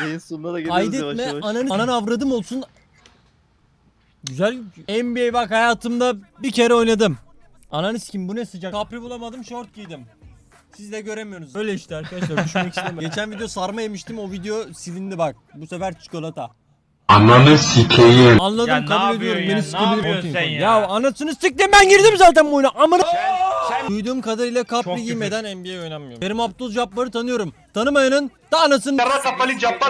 Yayın sonuna da geliyoruz yavaş Kaydetme yavaş. ananı, ananı avradım olsun. Güzel. NBA bak hayatımda bir kere oynadım. Ananı sikim bu ne sıcak. Kapri bulamadım şort giydim. Siz de göremiyorsunuz. Öyle işte arkadaşlar düşmek istemem. Geçen video sarma yemiştim o video silindi bak. Bu sefer çikolata. Ananı sikeyim. Anladım Ya ne kabul yapıyorsun ediyorum. ya? Beni Ne yapıyorsun sen ya? Ya anasını siktim ben girdim zaten bu oyuna. Amına. Duyduğum kadarıyla kapri giymeden NBA oynanmıyor. Kerim Abdul Jabbar'ı tanıyorum. Tanımayanın da anasını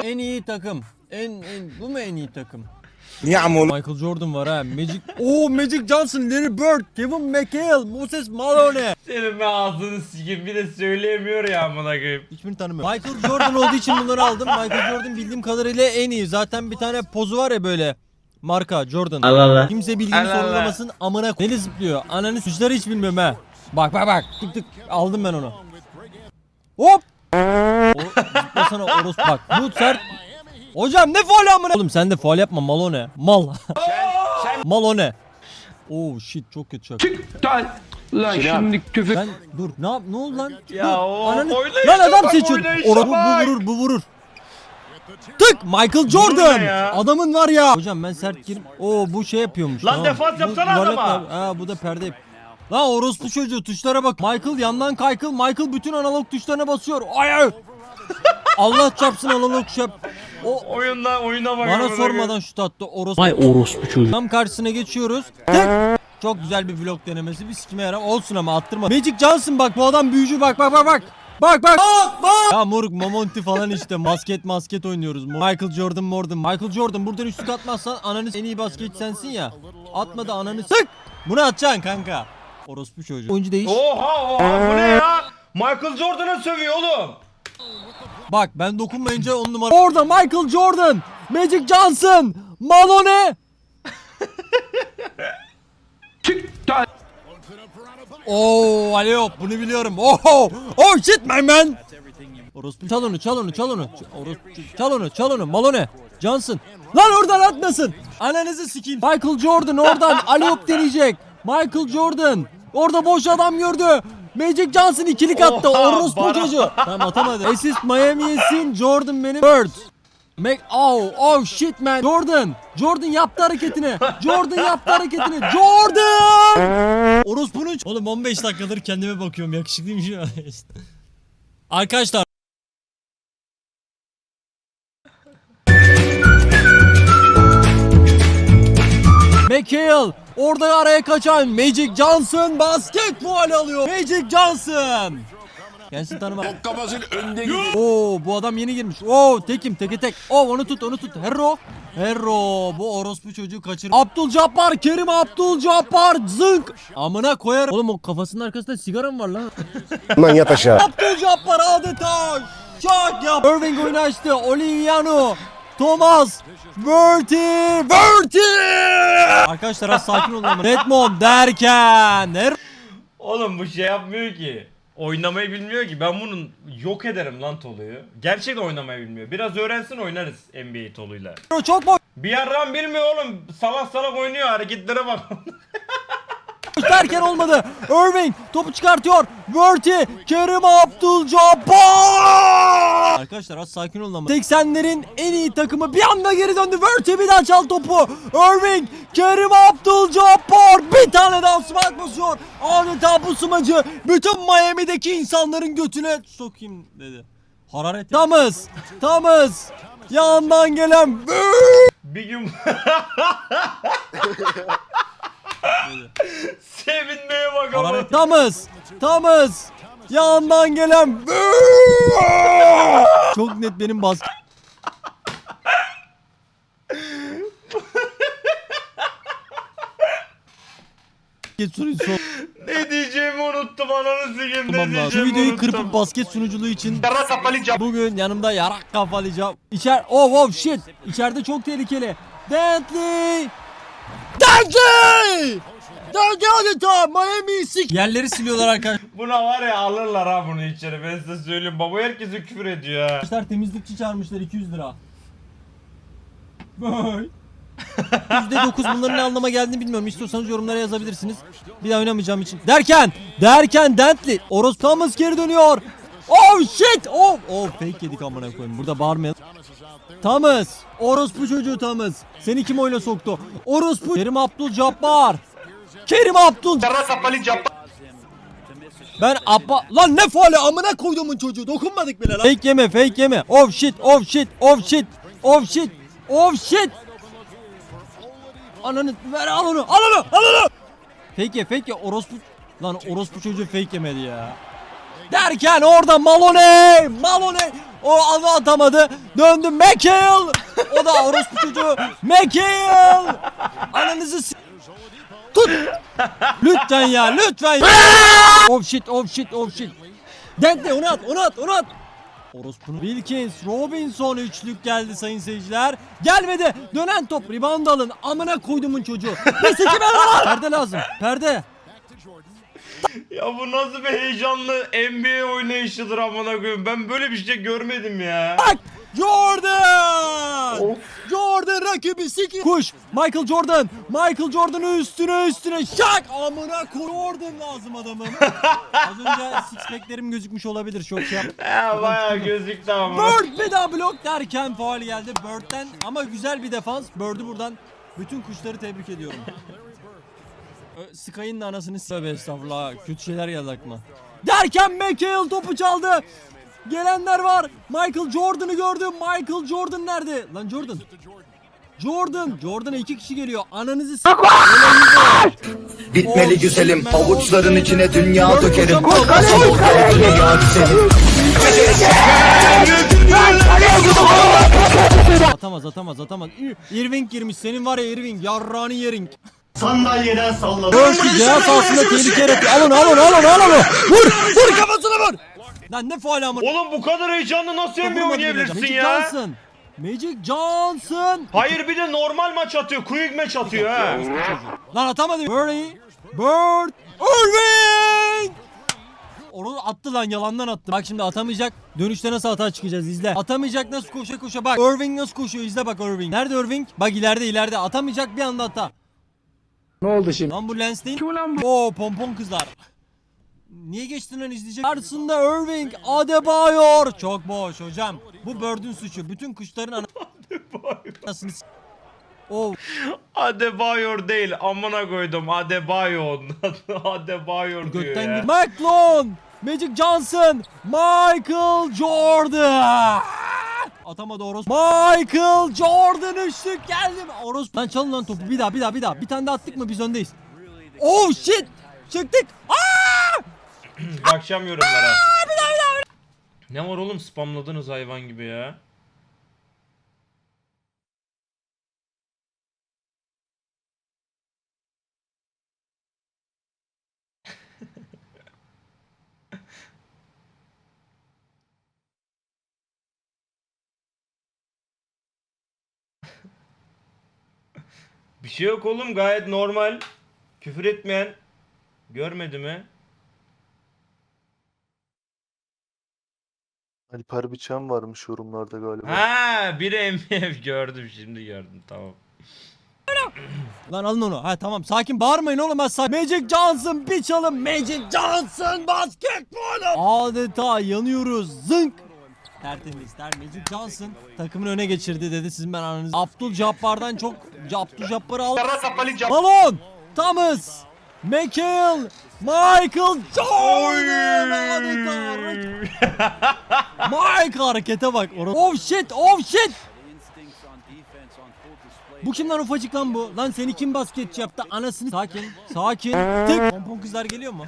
En iyi takım. En, en bu mu en iyi takım? Michael Jordan var ha. Magic. Oo Magic Johnson, Larry Bird, Kevin McHale, Moses Malone. Senin be ağzını sikim bir de söyleyemiyor ya amına koyayım. Hiçbirini tanımıyorum. Michael Jordan olduğu için bunları aldım. Michael Jordan bildiğim kadarıyla en iyi. Zaten bir tane pozu var ya böyle. Marka Jordan. Allah Allah. Kimse bilgini Allah sorgulamasın amına koy. Neli zıplıyor? Ananı suçları hiç bilmiyorum ha. Bak bak bak. Tık tık. Aldım ben onu. Hop. O, zıplasana orospu bak. Bu sert. Hocam ne faul amına? Oğlum sen de faul yapma mal o ne? Mal. mal o ne? Oh shit çok kötü şaka. Lan şimdi küfür. Ben dur ne yap ne oldu lan? Ya Dur, o ananı- Lan adam seçiyor. Ora bu, vurur bu vurur. Tık Michael Jordan. Adamın var ya. Hocam ben sert girim. Oo bu şey yapıyormuş. Lan defans Bu yapsana adama. Ha bu da perde. Lan orospu çocuğu tuşlara bak. Michael yandan kaykıl. Michael bütün analog tuşlarına basıyor. Ay ay. Allah çarpsın analog şey. O Oyunda oyuna bak. bana sormadan şut attı orospu. Vay orospu çocuğu. Tam karşısına geçiyoruz. Tık. Çok güzel bir vlog denemesi. Bir sikime yaram. Olsun ama attırma. Magic Johnson bak bu adam büyücü bak bak bak bak. Bak bak. Ya moruk Momonti falan işte. Basket masket oynuyoruz. Michael Jordan Mordan. Michael Jordan buradan üçlük atmazsan ananı en iyi basket sensin ya. Atma da ananı sık. Bunu atacaksın kanka. Orospu çocuğu. Oyuncu değiş. Oha oha bu ne ya? Michael Jordan'a sövüyor oğlum. Bak ben dokunmayınca on numara. Orada Michael Jordan. Magic Johnson. Malone. Oo Aleo bunu biliyorum. Oh oh shit my man. Orospu çal onu çal onu çal onu. Ç- Orospu çal onu çal onu Malone. Johnson. Lan oradan atmasın. Ananızı sikeyim. Michael Jordan oradan Aliyop deneyecek. Michael Jordan. Orada boş adam gördü. Magic Johnson ikilik attı. Orospu çocuğu. Tamam atamadı. Assist Miami yesin. Jordan benim. Bird. Mac oh oh shit man. Jordan. Jordan yaptı hareketini. Jordan yaptı hareketini. Jordan. Orospu'nun Oğlum 15 dakikadır kendime bakıyorum. Yakışıklıyım şu an. Arkadaşlar McHale orada araya kaçan Magic Johnson basket faul alıyor. Magic Johnson. Kendisini tanıma. Kafasının önde gidiyor. Oo bu adam yeni girmiş. Oo tekim teke tek. Oo onu tut onu tut. Herro. Herro bu orospu çocuğu kaçır. Abdul Jabbar Kerim Abdul Jabbar zınk. Amına koyar. Oğlum o kafasının arkasında sigara mı var lan? Lan yat aşağı. Abdul Jabbar adeta şak yap. Irving oyunu açtı. Oliviano. Thomas. Verti. Verti. Arkadaşlar az sakin olun ama. Redmond derken. Her Oğlum bu şey yapmıyor ki. Oynamayı bilmiyor ki. Ben bunun yok ederim lan Tolu'yu. Gerçekten oynamayı bilmiyor. Biraz öğrensin oynarız NBA Tolu'yla. çok boş Bir yarram bilmiyor oğlum. Salak salak oynuyor. Hareketlere bak. derken olmadı. Irving topu çıkartıyor. Verti. Kerim Abdul Jabbar. Arkadaşlar az sakin olun ama. 80'lerin en iyi takımı bir anda geri döndü. Verti bir daha çal topu. Irving. Kerim Abdul Jabbar. Bir tane daha smaç basıyor. Adeta bu smacı bütün Miami'deki insanların götüne sokayım dedi. Hararet. Tamız. Tamız. Yandan gelen bir gün... Sevinmeye bak ama. Tamız. Tamız. Yandan gelen Çok net benim bas. Basket sunucusu Ne diyeceğimi unuttum ananı sikeyim. Ne olmam lazım. Şu diyeceğimi videoyu unuttum. kırpıp basket sunuculuğu için Bugün yanımda yarak kafalayacağım. İçer oh oh shit. İçeride çok tehlikeli. Bentley. Bentley! Bentley adeta Miami sik. Yerleri siliyorlar arkadaşlar. Buna var ya alırlar ha bunu içeri ben size söyleyeyim. Baba herkese küfür ediyor ha. Arkadaşlar temizlikçi çağırmışlar 200 lira. Vay. %9 bunların ne anlama geldiğini bilmiyorum. İstiyorsanız yorumlara yazabilirsiniz. Bir daha oynamayacağım için. Derken, derken Dentley. Oros Thomas geri dönüyor. Oh shit! Oh, oh fake yedik amına koyayım. Burada bağırmayalım. Thomas. Orospu çocuğu Thomas. Seni kim oyuna soktu? Orospu. Kerim Abdul Jabbar. Kerim Abdul. Ben abba... Lan ne faali amına koyduğumun çocuğu dokunmadık bile lan. Fake yeme fake yeme. Oh shit oh shit oh shit oh shit oh shit. Ananı ver al onu al onu al onu. Fake ye fake ye orospu... Lan orospu çocuğu fake yemedi ya. Derken orada Malone Malone o adı atamadı. Döndü McHale. O da orospu çocuğu McHale. Ananızı s- Tut. Lütfen ya lütfen. oh shit oh shit oh shit. Denkle onu at onu at onu at. Orospu'nun Wilkins, Robinson üçlük geldi sayın seyirciler. Gelmedi. Dönen top. Rebound alın. Amına koydumun çocuğu. Ne sikime lan? Perde lazım. Perde. Ya bu nasıl bir heyecanlı NBA oynayışıdır amına koyayım. Ben böyle bir şey görmedim ya. Bak! Jordan! Jordan rakibi siki. Kuş. Michael Jordan. Michael Jordan'ın üstüne üstüne şak. Amına koy. Jordan lazım adamım. Az önce six pack'lerim gözükmüş olabilir. Çok şey yap. Ya bayağı gözüktü ama. Bird bir daha blok derken faul geldi Bird'den ama güzel bir defans. Bird'ü buradan bütün kuşları tebrik ediyorum. Sky'ın da anasını s- Tövbe estağfurullah kötü şeyler geldi aklıma. Derken McHale topu çaldı. Gelenler var. Michael Jordan'ı gördüm. Michael Jordan nerede? Lan Jordan. Jordan. Jordan'a iki kişi geliyor. Ananızı s- Bitmeli Oh, güzelim. Avuçların Oh, içine dünya dökerim oldu dünya güzelim Atamaz atamaz atamaz. Irving girmiş. Senin var ya Irving. Yarrağını yerin. Sandalyeden salladım Dört cihaz sahasında tehlike yaratıyor. Al onu al onu al onu al onu. Vur vur kafasına vur. Lan ne faal ama. Oğlum bu kadar heyecanlı nasıl NBA oynayabilirsin Magic ya? Johnson. Magic Johnson. Hayır bir de normal maç atıyor. Quick match atıyor ha. Lan atamadı. Birdie. Bird. Irving. Onu attı lan yalandan attı. Bak şimdi atamayacak. Dönüşte nasıl hata çıkacağız izle. Atamayacak nasıl koşa koşa bak. Irving nasıl koşuyor izle bak Irving. Nerede Irving? Bak ileride ileride. Atamayacak bir anda hata. Ne oldu şimdi? Lan bu lens değil. Oo pompon kızlar. Niye geçtin lan izleyecek? Karşısında Irving, Adebayor. Çok boş hocam. Bu Bird'ün suçu. Bütün kuşların ana... Anasını s- Oh, Adebayor değil amına koydum Adebayor. Adebayor diyor götten ya. gir. McClone, Magic Johnson, Michael Jordan. Atamadı Oros. Michael Jordan üçlük geldi. mi? Oros. Lan çalın lan topu. Bir daha bir daha bir daha. Bir tane daha attık mı biz öndeyiz. Oh shit. Çıktık. Aa! Bakacağım yorumlara. Ne var oğlum spamladınız hayvan gibi ya. Bir şey yok oğlum gayet normal. Küfür etmeyen görmedi mi? Alper Biçen varmış yorumlarda galiba. Ha biri MF gördüm şimdi gördüm tamam. Lan alın onu. Ha tamam sakin bağırmayın oğlum ben sakin. Magic Johnson bir çalım. Magic Johnson basketbolu. Adeta yanıyoruz. Zınk. Tertemiz. Magic Johnson takımını öne geçirdi dedi. Sizin ben ananız. Abdul Jabbar'dan çok Abdul Jabbar'ı al. Balon. Thomas. McHale. Michael Jordan. Mike harekete bak. Oh shit. Oh shit. Bu kim lan ufacık lan bu? Lan seni kim basketçi yaptı? Anasını sakin. Sakin. Tık. Pompon kızlar geliyor mu?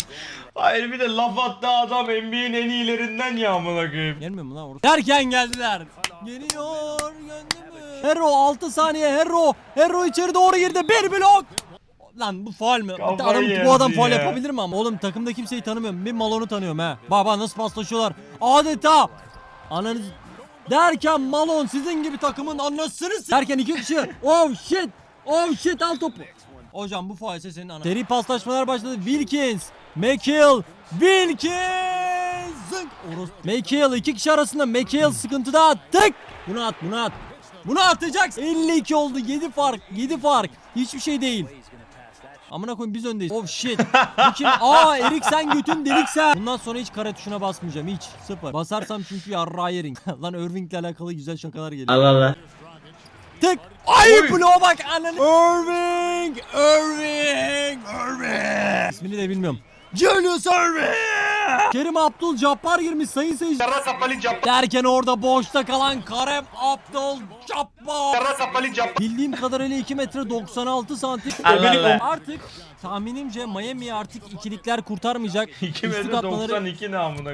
Hayır bir de laf attı adam NBA'nin en iyilerinden ya amına koyayım. Gelmiyor mu lan orada? Derken geldiler. Geliyor gönlümü. Hero 6 saniye Hero. Hero içeri doğru girdi. Bir blok. Lan bu faal mi? Kafayı Adam, bu adam faal ya. yapabilir mi ama? Oğlum takımda kimseyi tanımıyorum. Bir Malon'u tanıyorum ha. Baba nasıl paslaşıyorlar. Adeta. Ananız derken Malon sizin gibi takımın anasını s- Derken iki kişi. Oh shit. Oh shit al topu. Hocam bu faal senin ana. Seri paslaşmalar başladı. Wilkins. McHale. Wilkins. Zınk. McHale iki kişi arasında. McHale sıkıntıda attık. Bunu at bunu at. Bunu atacaksın. 52 oldu 7 fark 7 fark. Hiçbir şey değil. Amına koyayım biz öndeyiz. Oh shit. Bu kim? Aa Erik sen götün delik sen. Bundan sonra hiç kare tuşuna basmayacağım hiç. Sıfır. Basarsam çünkü yarra yerin. Lan Irving'le alakalı güzel şakalar geliyor. Allah Allah. Tık. Ay bloğa bak ananı. Irving. Irving. Irving. İsmini de bilmiyorum. Julius Irving. Kerim Abdul Cabbar girmiş sayın seyirci. Kara kapalı cap. Derken orada boşta kalan Karem Abdul Cabbar. Kapalı. Bildiğim kadarıyla 2 metre 96 santim. Artık tahminimce Miami artık ikilikler kurtarmayacak. 2 Üçlük metre atmaları 92 ne amına.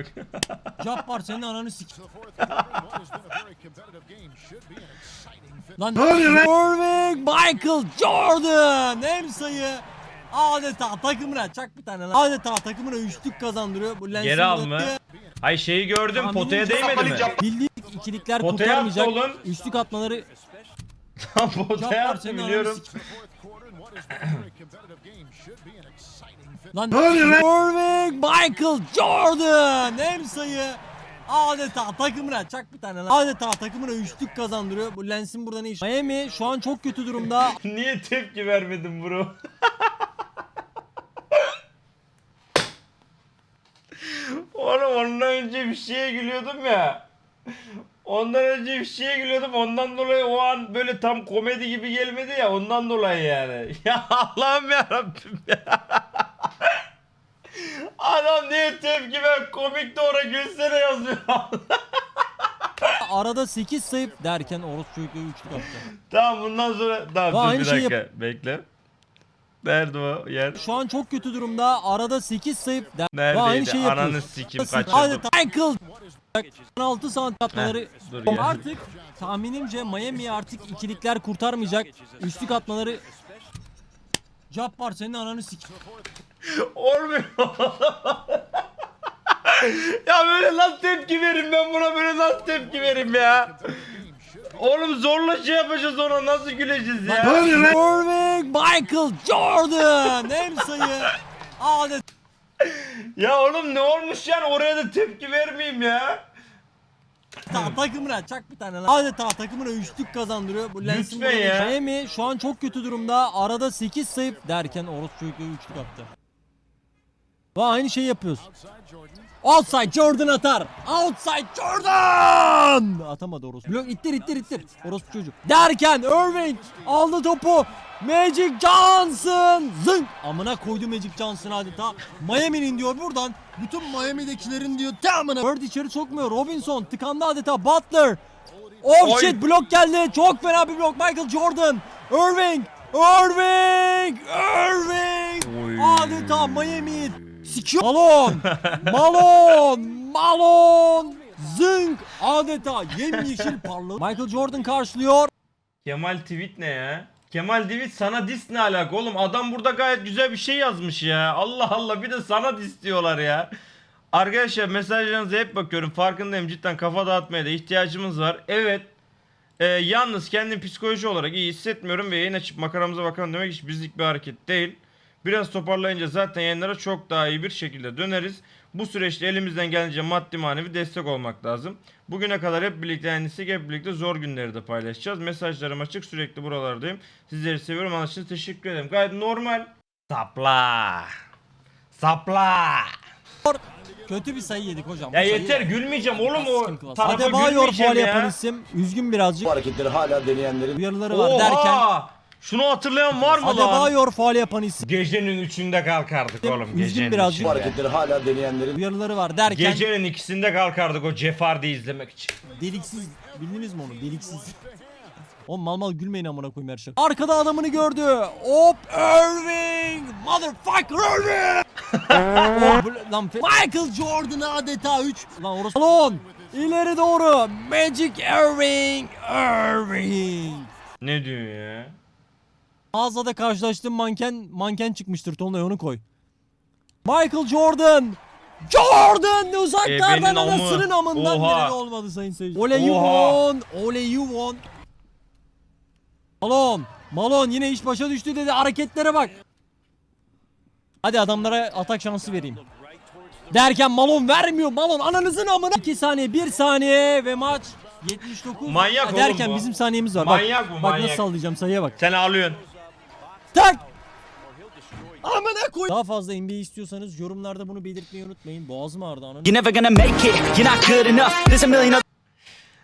Cabbar senin ananı sik. Lan Irving Michael Jordan hem sayı adeta takımına çak bir tane lan. Adeta takımına üçlük kazandırıyor. Bu lensin Geri al mı? bıraktığı Hay şeyi gördüm tahminimce potaya değmedi mi? Bildiğim ikilikler Potaya kurtarmayacak. attı oğlum. Üçlük atmaları Tam potaya Cabbar attı senin biliyorum. Lan Irving Michael Jordan hem sayı adeta takımına çak bir tane lan. Adeta takımına üçlük kazandırıyor. Bu lensin burada ne iş? Miami şu an çok kötü durumda. Niye tepki vermedin bro? Oğlum ondan önce bir şeye gülüyordum ya. Ondan önce bir şeye gülüyordum. Ondan dolayı o an böyle tam komedi gibi gelmedi ya. Ondan dolayı yani. Ya Allah'ım ya Rabbim ya. Adam niye tepki ver komik de ora gülsene yazıyor. Arada 8 sayı derken orospu çocukluğu üçlük attı. tamam bundan sonra tamam Daha dur aynı bir şeyi dakika bekle. Nerede o yer? Şu an çok kötü durumda. Arada 8 sayı der. Neredeydi? aynı şeyi Ananı yapıyoruz. sikim kaçırdım. Adeta Michael 16 santim atmaları Heh, dur artık tahminimce Miami artık ikilikler kurtarmayacak. Üçlük atmaları Cabbar senin ananı sik. Olmuyor. ya böyle nasıl tepki verim ben buna böyle nasıl tepki verim ya? Oğlum zorla şey yapacağız ona nasıl güleceğiz ya? Irving Michael Jordan hem sayı adeta ya oğlum ne olmuş yani oraya da tepki vermeyeyim ya. takımına çak bir tane lan. Adeta takımına üçlük kazandırıyor. Bu lensin Lütfen ya. Miami şu an çok kötü durumda. Arada 8 sayı derken orospu çocukluğu üçlük attı. Ve aynı şeyi yapıyoruz. Outside Jordan atar. Outside Jordan! Atamadı orospu. Blok ittir ittir ittir. Orospu çocuk. Derken Irving aldı topu. Magic Johnson zınk. Amına koydu Magic Johnson adeta. Miami'nin diyor buradan. Bütün Miami'dekilerin diyor tamamına. Bird içeri sokmuyor. Robinson tıkandı adeta. Butler. Oh shit blok geldi. Çok fena bir blok. Michael Jordan. Irving. Irving. Irving. Oy. Adeta Miami sikiyor. Malon. Malon. Malon. Zınk. Adeta yemyeşil parlak. Michael Jordan karşılıyor. Kemal tweet ne ya? Kemal tweet sana dis ne alaka oğlum? Adam burada gayet güzel bir şey yazmış ya. Allah Allah bir de sana dis diyorlar ya. Arkadaşlar mesajlarınıza hep bakıyorum. Farkındayım cidden kafa dağıtmaya da ihtiyacımız var. Evet. Ee, yalnız kendim psikoloji olarak iyi hissetmiyorum ve yayın açıp makaramıza bakalım demek hiç bizlik bir hareket değil. Biraz toparlayınca zaten yayınlara çok daha iyi bir şekilde döneriz. Bu süreçte elimizden gelince maddi manevi destek olmak lazım. Bugüne kadar hep birlikte yenilsek hep birlikte zor günleri de paylaşacağız. Mesajlarım açık sürekli buralardayım. Sizleri seviyorum. İçin teşekkür ederim. Gayet normal. Sapla. Sapla. Kötü bir sayı yedik hocam. Ya Bu sayı- yeter gülmeyeceğim oğlum o tarafa Adebayor gülmeyeceğim faul yapan ya. isim. Üzgün birazcık. Bu hareketleri hala deneyenlerin Uyarıları var derken. Şunu hatırlayan var mı lan? Adebayor faul yapan isim. Gecenin üçünde kalkardık oğlum. Üzgün Gecenin birazcık. bu üçünde. hareketleri hala deneyenlerin Uyarıları var derken. Gecenin ikisinde kalkardık o Jeopardy izlemek için. Deliksiz. Bildiniz mi onu? Deliksiz. O mal mal gülmeyin amına koyayım her şey. Arkada adamını gördü. Hop Irving. Motherfucker Irving. Oh, bu- lan fe- Michael Jordan adeta 3. Lan orası. Salon. İleri doğru. Magic Irving. Irving. Ne diyor ya? Mağazada karşılaştığım manken manken çıkmıştır Tolunay onu koy. Michael Jordan. Jordan Ebenin uzaklardan amı. anasının amından Oha. nerede olmadı sayın seyirciler. Ole you Oha. won. Ole you won. Malon. Malon yine iş başa düştü dedi hareketlere bak. Hadi adamlara atak şansı vereyim. Derken Malon vermiyor. Malon ananızın amına. 2 saniye 1 saniye ve maç 79. Manyak Ha, oğlum Derken bu. bizim saniyemiz var. Manyak bak, bu, Bak manyak. nasıl sallayacağım sayıya bak. Sen ağlıyorsun. Tak. Amına koy. Daha fazla NBA istiyorsanız yorumlarda bunu belirtmeyi unutmayın. Boğazım ağrıdı ananı. You're never gonna make it, you're not good enough. There's a million other